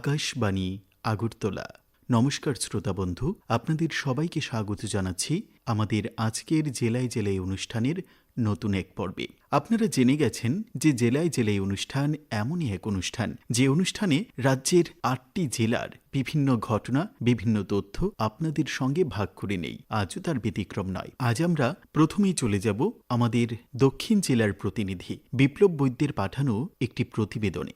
আকাশবাণী, আগরতলা। নমস্কার শ্রোতা বন্ধু, আপনাদের সবাইকে স্বাগত জানাচ্ছি আমাদের আজকের জেলায় জেলায় অনুষ্ঠানের নতুন এক পর্বে। আপনারা জেনে গেছেন যে জেলায় জেলায় অনুষ্ঠান এমনই এক অনুষ্ঠান, যে অনুষ্ঠানে রাজ্যের আটটি জেলার বিভিন্ন ঘটনা, বিভিন্ন তথ্য আপনাদের সঙ্গে ভাগ করে নেই। আজও তার ব্যতিক্রম নয়। আজ আমরা প্রথমেই চলে যাব আমাদের দক্ষিণ জেলার প্রতিনিধি। বিপ্লব বৈদ্যের পাঠানো একটি প্রতিবেদনে।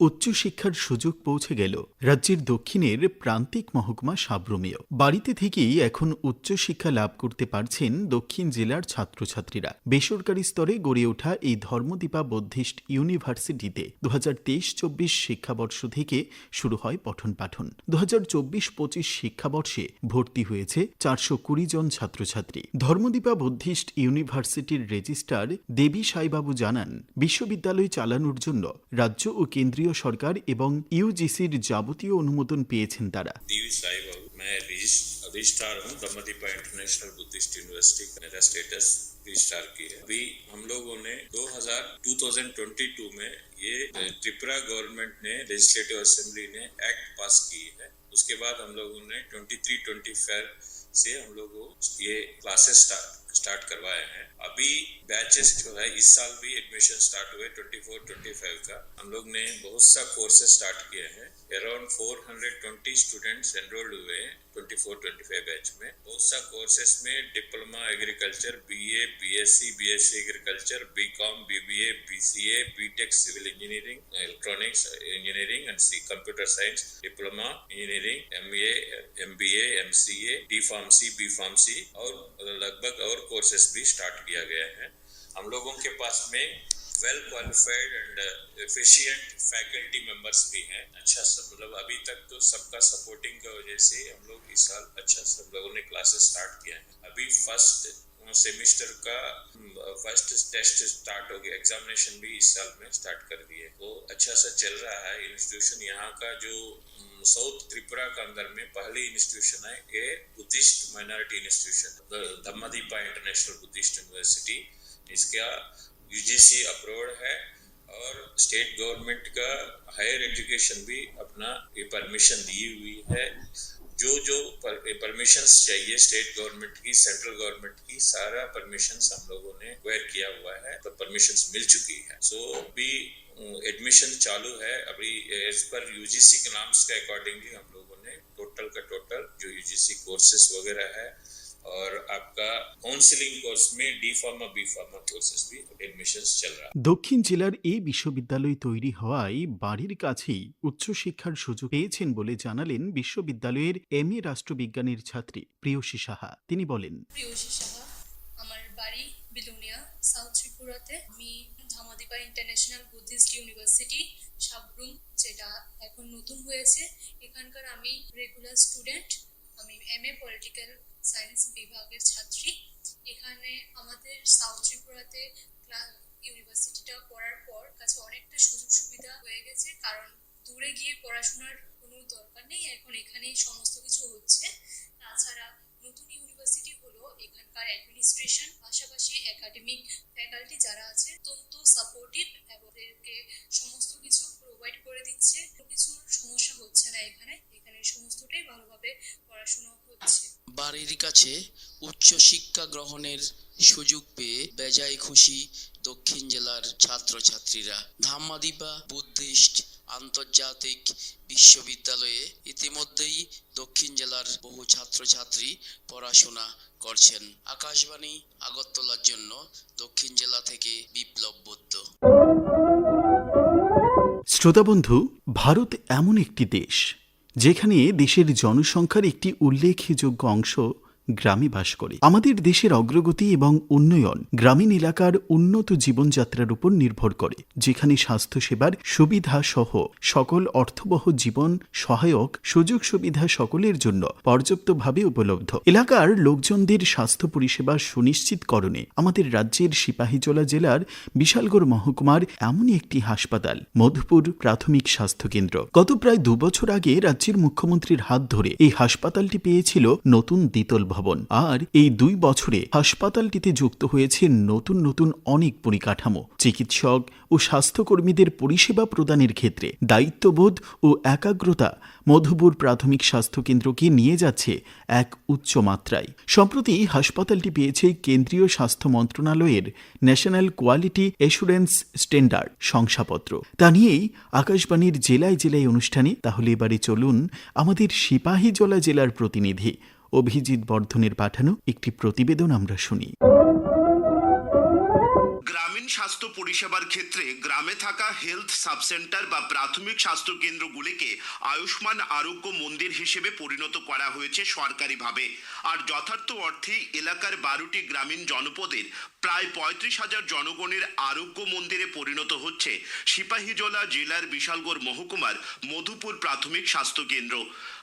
উচ্চশিক্ষার সুযোগ পৌঁছে গেল রাজ্যের দক্ষিণের প্রান্তিক মহকুমা সাব্রমেয়। বাড়িতে থেকেই এখন উচ্চশিক্ষা লাভ করতে পারছেন দক্ষিণ জেলার ছাত্রছাত্রীরা। বেসরকারি স্তরে গড়ে ওঠা এই ধর্মদীপা বৌদ্ধিস্ট ইউনিভার্সিটিতে দু হাজার তেইশ চব্বিশ শিক্ষাবর্ষ থেকে শুরু হয় পঠন পাঠন। দু হাজার চব্বিশ পঁচিশ শিক্ষাবর্ষে ভর্তি হয়েছে চারশো কুড়ি জন ছাত্রছাত্রী। ধর্মদীপা বৌদ্ধিস্ট ইউনিভার্সিটির রেজিস্ট্রার দেবী সাইবাবু জানান, বিশ্ববিদ্যালয় চালানোর জন্য রাজ্য ও কেন্দ্রীয় সরকার এবং ইউজিসির যাবতীয় অনুমোদন পেয়েছেন তারা देवी साई बाबू मैं रजिस- रजिस्ट्रार हूँ ब्रह्मदीपा इंटरनेशनल बुद्धिस्ट यूनिवर्सिटी का मेरा स्टेटस रजिस्ट्रार की है अभी हम लोगों ने 2000 2022 में ये त्रिपुरा गवर्नमेंट ने लेजिस्लेटिव असेंबली ने एक्ट पास की है उसके बाद हम लोगों ने 23 25 से हम लोग ये क्लासेस स्टार्ट स्टार्ट करवाए हैं। अभी बैचेस जो है, इस साल भी एडमिशन स्टार्ट हुए 24 25 का। हम लोग ने बहुत सा कोर्सेज स्टार्ट किए हैं। अराउंड 420 स्टूडेंट्स एनरोल्ड हुए हैं। 24 25 बैच में। बहुत सा कोर्सेज में diploma agriculture BA BSc BSc agriculture BCom BBA BCA BTech civil engineering electronics engineering and C computer science diploma engineering MA MBA MCA D pharmacy B pharmacy और लगभग और courses भी स्टार्ट किया गया है। हम लोगों के पास में well qualified and efficient faculty members भी हैं. अच्छा सब मतलब अभी तक तो सबका सपोर्टिंग की वजह से हम लोग इस साल अच्छा सब लोगों ने क्लासेस स्टार्ट किया है. अभी फ़र्स्ट सेमिस्टर का फ़र्स्ट टेस्ट स्टार्ट हो गया. एग्जामिनेशन भी इस साल में स्टार्ट कर दिए. वो अच्छा सा चल रहा है. इंस्टीट्यूशन यहाँ का जो साउथ त्रिपुरा के अंदर में पहली इंस्टीट्यूशन है, ये Buddhist minority institution Dhammadipa international Buddhist university इसका यूजीसी अप्रूव्ड है और स्टेट गवर्नमेंट का हायर एजुकेशन भी अपना ये परमिशन दी हुई है। जो जो परमिशन चाहिए स्टेट गवर्नमेंट की सेंट्रल गवर्नमेंट की, सारा परमिशन हम लोगों ने वेयर किया हुआ है तो परमिशन मिल चुकी है। सो अभी एडमिशन चालू है। अभी एज पर यूजीसी के नाम्स के अकॉर्डिंगली हम लोगों ने टोटल का टोटल जो यूजीसी कोर्सेस वगैरह है और आपका काउंसलिंग कोर्स में D pharma B pharma courses भी एडमिशन चल रहा है দক্ষিণ জেলার এই বিশ্ববিদ্যালয় তৈরি হওয়ায় বাড়ির কাছেই উচ্চশিক্ষার সুযোগ পেয়েছেন বলে জানালেন বিশ্ববিদ্যালয়ের এম এ রাষ্ট্রবিজ্ঞানের ছাত্রী প্রিয়সী সাহা তিনি বলেন প্রিয়সী সাহা আমার বাড়ি বিলুনিয়া সাউথ ত্রিপুরাতে আমি Dhammadipa international Buddhist university Sabroom যেটা এখন নতুন হয়েছে এখানকার আমি রেগুলার স্টুডেন্ট আমি এম এ পলিটিক্যাল সায়েন্স বিভাগের ছাত্রী। এখানে আমাদের সাউথ ত্রিপুরাতে ইউনিভার্সিটিটা পড়ার পর কাছে অনেকটা সুযোগ সুবিধা হয়ে গেছে, কারণ দূরে গিয়ে পড়াশোনার কোনো দরকার নেই, এখন এখানেই সমস্ত কিছু হচ্ছে। তাছাড়া নতুন ইউনিভার্সিটি এখানকার অ্যাডমিনিস্ট্রেশন পাশাপাশি একাডেমিক ফ্যাকাল্টি যারা আছে অত্যন্ত সাপোর্টিভ এবং সমস্ত কিছু প্রোভাইড করে দিচ্ছে। কিছু সমস্যা হচ্ছে না এখানে। এখানে সমস্তটাই ভালোভাবে পড়াশোনা হচ্ছে। বাড়ির কাছে উচ্চ শিক্ষা গ্রহণের সুযোগ পেয়ে বেজায় খুশি দক্ষিণ জেলার ছাত্রছাত্রীরা। ধাম্মাদিপা বুদ্ধিস্ট আন্তর্জাতিক বিশ্ববিদ্যালয়ে ইতিমধ্যেই দক্ষিণ জেলার বহু ছাত্রছাত্রী পড়াশোনা করছেন। আকাশবাণী আগরতলার জন্য দক্ষিণ জেলা থেকে বিপ্লব বৈদ্য শ্রোতাবন্ধু, ভারত এমন একটি দেশ, যেখানে দেশের জনসংখ্যার একটি উল্লেখযোগ্য অংশ গ্রামে বাস করে। আমাদের দেশের অগ্রগতি এবং উন্নয়ন গ্রামীণ এলাকার উন্নত জীবনযাত্রার উপর নির্ভর করে, যেখানে স্বাস্থ্যসেবার সুবিধা সহ সকল অর্থবহ জীবন সহায়ক সুযোগ সুবিধা সকলের জন্য পর্যাপ্তভাবে উপলব্ধ। এলাকার লোকজনদের স্বাস্থ্য পরিষেবা সুনিশ্চিতকরণে আমাদের রাজ্যের সিপাহীজলা জেলার বিশালগড় মহকুমার এমনই একটি হাসপাতাল, মধুপুর প্রাথমিক স্বাস্থ্য কেন্দ্র গত প্রায় দুবছর আগে রাজ্যের মুখ্যমন্ত্রীর হাত ধরে এই হাসপাতালটি পেয়েছিল নতুন দ্বিতল ভবন। ভবন আর এই দুই বছরে হাসপাতালটিতে যুক্ত হয়েছে নতুন নতুন অনেক পরিকাঠামো, চিকিৎসক ও স্বাস্থ্যকর্মীদের পরিষেবা প্রদানের ক্ষেত্রে। দায়িত্ববোধ ও একাগ্রতা মধুপুর প্রাথমিক স্বাস্থ্যকেন্দ্রকে নিয়ে যাচ্ছে এক উচ্চ মাত্রায় সম্প্রতি হাসপাতালটি পেয়েছে কেন্দ্রীয় স্বাস্থ্য মন্ত্রণালয়ের ন্যাশনাল কোয়ালিটি এসুরেন্স স্ট্যান্ডার্ড শংসাপত্র। তা নিয়েই আকাশবাণীর জেলায় জেলায় অনুষ্ঠানে, তাহলে এবারে চলুন আমাদের সিপাহীজলা জেলার প্রতিনিধি অভিজিৎ বর্ধনের পাঠানো একটি প্রতিবেদন আমরা শুনি। গ্রামীণ স্বাস্থ্য পরিষেবার ক্ষেত্রে গ্রামে থাকা হেলথ সাবসেন্টার বা প্রাথমিক স্বাস্থ্য কেন্দ্রগুলিকে আয়ুষ্মান আরোগ্য মন্দির হিসেবে পরিণত করা হয়েছে সরকারিভাবে। আর যথার্থ অর্থে এলাকার বারোটি গ্রামীণ জনপদের প্রায় পঁয়ত্রিশ হাজার জনগণের আরোগ্য মন্দিরে পরিণত হচ্ছে সিপাহীজলা জেলার বিশালগড় মহকুমার মধুপুর প্রাথমিক স্বাস্থ্য কেন্দ্র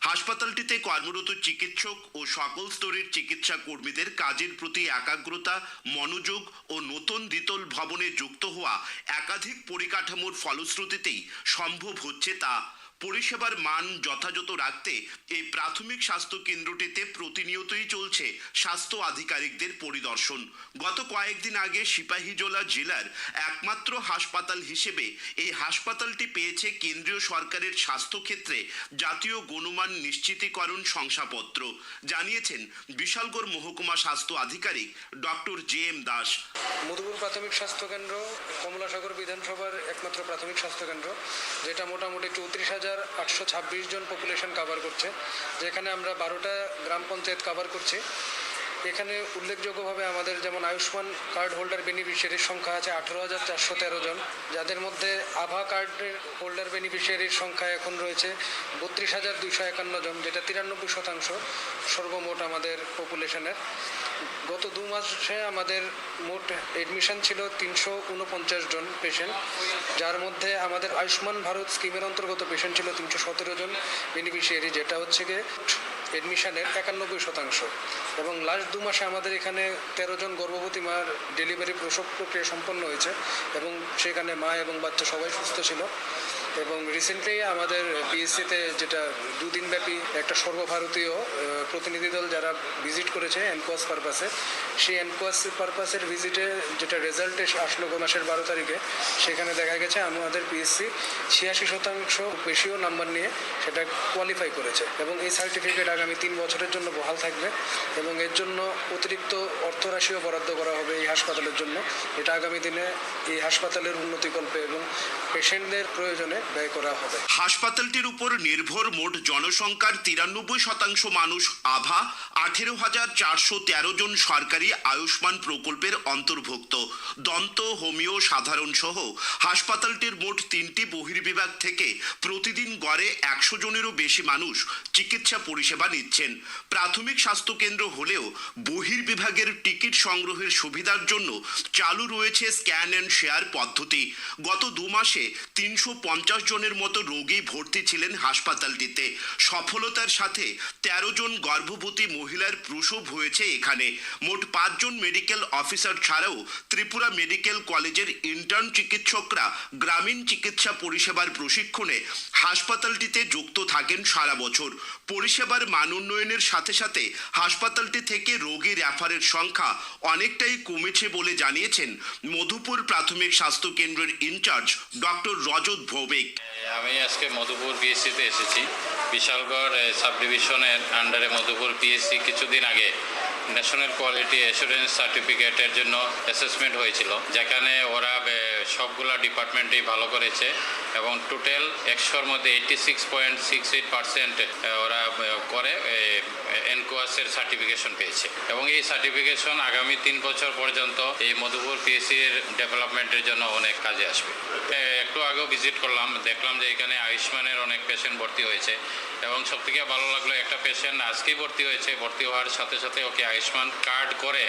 হাসপাতালটিতে কর্মরত চিকিৎসক ও সকল স্তরের চিকিৎসা কর্মীদের কাজের প্রতি একাগ্রতা, মনোযোগ ও নতুন দ্বিতল ভবনে যুক্ত হওয়া একাধিক পরিকাঠামোর ফলশ্রুতিতেই সম্ভব হচ্ছে তা। পরিষেবার মান যথাযথ রাখতে এই প্রাথমিক স্বাস্থ্য কেন্দ্রটিতে প্রতিনিয়তই চলছে স্বাস্থ্য আধিকারিকদের পরিদর্শন। গত কয়েকদিন আগে সিপাহীজলা জেলার একমাত্র হাসপাতাল হিসেবে এই হাসপাতালটি পেয়েছে কেন্দ্রীয় সরকারের স্বাস্থ্যক্ষেত্রে জাতীয় গুণমান নিশ্চিতীকরণ শংসাপত্র। জানিয়েছেন বিশালগড় মহকুমা স্বাস্থ্য আধিকারিক doctor J M Das. Madhupur প্রাথমিক স্বাস্থ্যকেন্দ্র, কমলাসাগর বিধানসভার একমাত্র প্রাথমিক স্বাস্থ্যকেন্দ্র, যেটা মোটামুটি চৌত্রিশ হাজার আটশো ছাব্বিশ জন পপুলেশন কাভার করছে যেখানে আমরা বারোটা গ্রাম পঞ্চায়েত কাভার করছি। এখানে উল্লেখযোগ্যভাবে আমাদের যেমন আয়ুষ্মান কার্ড হোল্ডার বেনিফিশিয়ারির সংখ্যা আছে আঠেরো হাজার চারশো তেরো জন, যাদের মধ্যে আভা কার্ডের হোল্ডার বেনিফিশিয়ারির সংখ্যা এখন রয়েছে বত্রিশ হাজার দুইশো একান্ন জন, যেটা তিরানব্বই শতাংশ সর্বমোট আমাদের পপুলেশনের। গত দু মাসে আমাদের মোট এডমিশন ছিল তিনশো উনপঞ্চাশ জন পেশেন্ট যার মধ্যে আমাদের আয়ুষ্মান ভারত স্কিমের অন্তর্গত পেশেন্ট ছিল তিনশো সতেরো জন বেনিফিশিয়ারি যেটা হচ্ছে গিয়ে এডমিশনের একানব্বই শতাংশ। এবং লাস্ট দু মাসে আমাদের এখানে তেরো জন গর্ভবতী মার ডেলিভারি প্রসব প্রক্রিয়া সম্পন্ন হয়েছে এবং সেখানে মা এবং বাচ্চা সবাই সুস্থ ছিল। এবং রিসেন্টলি আমাদের পিএসসিতে যেটা দুদিন ব্যাপী একটা সর্বভারতীয় প্রতিনিধি দল যারা ভিজিট করেছে এনকোয়াস পারপাসে সেই এনকোয়াস পারপাসের ভিজিটে যেটা রেজাল্টে আসলো গো মাসের বারো তারিখে, সেখানে দেখা গেছে আমাদের পিএসসি ছিয়াশি শতাংশ বেশিও নাম্বার নিয়ে সেটা কোয়ালিফাই করেছে। এবং এই সার্টিফিকেট আগামী তিন বছরের জন্য বহাল থাকবে এবং এর জন্য অতিরিক্ত অর্থরাশিও বরাদ্দ করা হবে এই হাসপাতালের জন্য। এটা আগামী দিনে এই হাসপাতালের উন্নতিকল্পে এবং পেশেন্টদের প্রয়োজনে ব্যয় করা হবে। হাসপাতালটির উপর নির্ভর মোট জনসংখ্যার তিরানব্বই শতাংশ মানুষ আভা আঠেরো হাজার চারশো তেরো জন সরকারি আয়ুষ্মান প্রকল্পের অন্তর্ভুক্ত। দন্ত, হোমিও সাধারণ সহ হাসপাতালটির মোট তিনটি বহির্বিভাগ থেকে প্রতিদিন গড়ে একশো জনেরও বেশি মানুষ চিকিৎসা পরিষেবা নিচ্ছেন। প্রাথমিক স্বাস্থ্যকেন্দ্র হলেও বহির্বিভাগের টিকিট সংগ্রহের সুবিধার জন্য চালু রয়েছে স্ক্যান অ্যান্ড শেয়ার পদ্ধতি। গত দু মাসে তিনশো পঞ্চাশ জনের মতো রোগী ভর্তি ছিলেন হাসপাতালটিতে। সফলতার সাথে তেরো জন গর্ভবতী মহিলার প্রসব হয়েছে এখানে। মোট পাঁচজন মেডিকেল অফিসার ছাড়াও ত্রিপুরা মেডিকেল কলেজের ইন্টার্ন চিকিৎসকরা গ্রামীণ চিকিৎসা পরিষেবার প্রশিক্ষণে হাসপাতালটিতে যুক্ত থাকেন সারা বছর। পরিষেবার মান উন্নয়নের সাথে সাথে হাসপাতালটি থেকে রোগী রেফারের সংখ্যা অনেকটাই কমেছে বলে জানিয়েছেন মধুপুর প্রাথমিক স্বাস্থ্য কেন্দ্রের ইনচার্জ ডক্টর রজত ভৌমিক। আমি আজকে মধুপুর পিএসসিতে এসেছি। বিশালগড় সাব ডিভিশনের আন্ডারে মধুপুর পিএসসি কিছুদিন আগে ন্যাশনাল কোয়ালিটি অ্যাসুরেন্স সার্টিফিকেটের জন্য অ্যাসেসমেন্ট হয়েছিল। যেখানে ওরা সবগুলা ডিপার্টমেন্টেই ভালো করেছে এবং টোটাল একশোর মধ্যে eighty six point six eight percent ওরা করে এনকোয়াসের সার্টিফিকেশন পেয়েছে। এবং এই সার্টিফিকেশন আগামী তিন বছর পর্যন্ত এই মধুপুর পিএসসি এর ডেভেলপমেন্টের জন্য অনেক কাজে আসবে। একটু আগেও ভিজিট করলাম দেখলাম যে এখানে আয়ুষ্মানের অনেক পেশেন্ট ভর্তি হয়েছে এবং সবথেকে ভালো লাগল একটা পেশেন্ট আজকেই ভর্তি হয়েছে ভর্তি হওয়ার সাথে সাথে ওকে আয়ুষ্মান কার্ড করে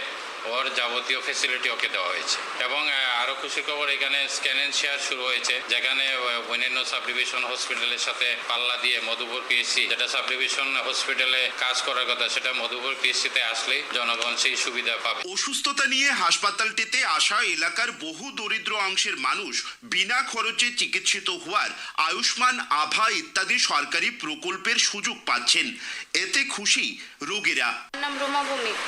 ওর যাবতীয় ফেসিলিটি ওকে দেওয়া হয়েছে এবং আহ, আরও খুশির খবর এখানে স্ক্যান এন্ড শেয়ার শুরু হয়েছে যেখানে অন্যান্য সাব ডিভিশন হসপিটালের সাথে পাল্লা দিয়ে মধুপুর পিএসসি যেটা সাব ডিভিশন হসপিটালে কাজ করার কথা সেটা মধুপুর পিএসসিতে আসলেই জনগণ সেই সুবিধা পাবে। অসুস্থতা নিয়ে হাসপাতালটিতে আসা এলাকার বহু দরিদ্র অংশের মানুষ বিনা খরচে চিকিৎসিত হওয়ার আয়ুষ্মান আভা ইত্যাদি সরকারি প্রকল্পের সুযোগ পাচ্ছেন। এতে খুশি রোগীরা। আমার নাম রোমা ভৌমিক।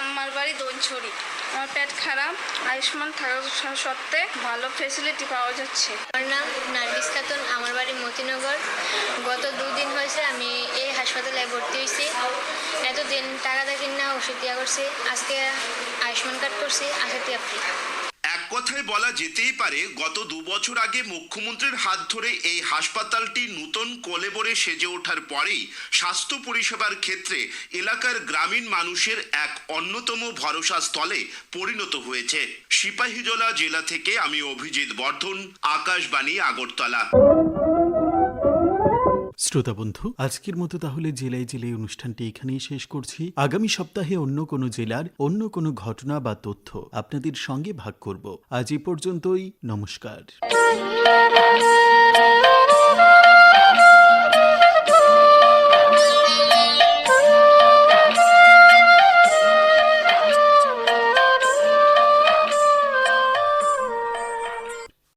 আমার বাড়ি দোনছড়ি। আমার পেট খারাপ আয়ুষ্মান থাকার সত্ত্বে ভালো ফেসিলিটি পাওয়া যাচ্ছে। আমার নাম নার্গিস খাতুন আমার বাড়ি মতিনগর। গত দুদিন হয়েছে আমি এই হাসপাতালে ভর্তি হয়েছি। এতদিন টাকা দেখি না ওষুধ দেওয়া করছি। আজকে আয়ুষ্মান কার্ড করছি আশাতে আপনি এক কথায় বলা যেতেই পারে, গত দু বছর আগে মুখ্যমন্ত্রীর হাত ধরে এই হাসপাতালটি নূতন কলেবরে সেজে ওঠার পরেই স্বাস্থ্য পরিষেবার ক্ষেত্রে এলাকার গ্রামীণ মানুষের এক অন্যতম ভরসা স্থলে পরিণত হয়েছে। সিপাহীজলা জেলা থেকে আমি অভিজিৎ বর্ধন, আকাশবাণী, আগরতলা। শ্রোতা বন্ধু, আজকের মতো তাহলে জেলায় জেলায় অনুষ্ঠানটি এখানেই শেষ করছি। আগামী সপ্তাহে অন্য কোনো জেলার অন্য কোনো ঘটনা বা তথ্য আপনাদের সঙ্গে ভাগ করব। আজ এ পর্যন্তই, নমস্কার।